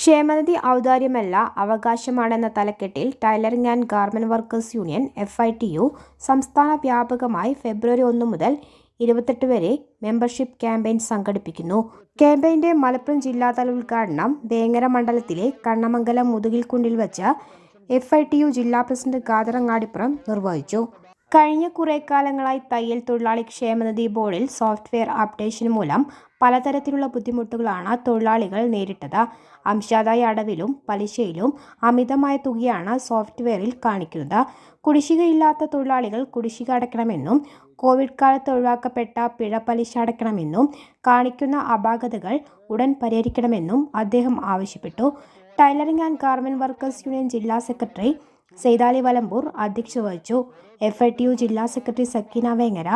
ക്ഷേമനിധി ഔദാര്യമല്ല അവകാശമാണെന്ന തലക്കെട്ടിൽ tailoring and garment workers union F I T U സംസ്ഥാന വ്യാപകമായി ഫെബ്രുവരി ഒന്ന് മുതൽ ഇരുപത്തെട്ട് വരെ മെമ്പർഷിപ്പ് ക്യാമ്പയിൻ സംഘടിപ്പിക്കുന്നു. ക്യാമ്പയിന്റെ മലപ്പുറം ജില്ലാതല ഉദ്ഘാടനം വേങ്ങര മണ്ഡലത്തിലെ കണ്ണമംഗലം മുതുകിൽക്കുണ്ടിൽ വച്ച എഫ് ഐ ടി യു ജില്ലാ പ്രസിഡന്റ് ഖാദറങ്ങാടിപ്പുറം നിർവഹിച്ചു. കഴിഞ്ഞ കുറേ കാലങ്ങളായി തയ്യൽ തൊഴിലാളി ക്ഷേമനിധി ബോർഡിൽ സോഫ്റ്റ്വെയർ അപ്ഡേഷൻ മൂലം പലതരത്തിലുള്ള ബുദ്ധിമുട്ടുകളാണ് തൊഴിലാളികൾ നേരിട്ടത്. അംശാദായ അടവിലും പലിശയിലും അമിതമായ തുകയാണ് സോഫ്റ്റ്വെയറിൽ കാണിക്കുന്നത്. കുടിശ്ശികയില്ലാത്ത തൊഴിലാളികൾ കുടിശ്ശിക അടയ്ക്കണമെന്നും കോവിഡ് കാലത്ത് ഒഴിവാക്കപ്പെട്ട പിഴ പലിശ അടയ്ക്കണമെന്നും കാണിക്കുന്ന അപാകതകൾ ഉടൻ പരിഹരിക്കണമെന്നും അദ്ദേഹം ആവശ്യപ്പെട്ടു. Tailoring and garment workers union ജില്ലാ സെക്രട്ടറി സെയ്താലി വലമ്പൂർ അധ്യക്ഷത വഹിച്ചു. എഫ് ഐ ടി യു ജില്ലാ സെക്രട്ടറി സക്കീന വേങ്ങര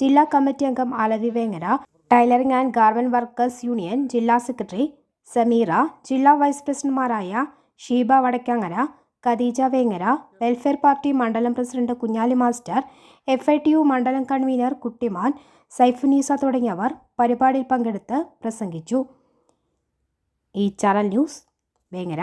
ജില്ലാ കമ്മിറ്റി അംഗം Alavi Vengara tailoring and garment workers union ജില്ലാ സെക്രട്ടറി സമീറ ജില്ലാ വൈസ് പ്രസിഡന്റുമാരായ ഷീബ വടക്കങ്ങര ഖദീജ വേങ്ങര വെൽഫെയർ പാർട്ടി മണ്ഡലം president Kunjali master F I T U മണ്ഡലം കൺവീനർ കുട്ടിമാൻ സൈഫുനീസ തുടങ്ങിയവർ പരിപാടിയിൽ പങ്കെടുത്ത് പ്രസംഗിച്ചു. ഈ channel news Vengara.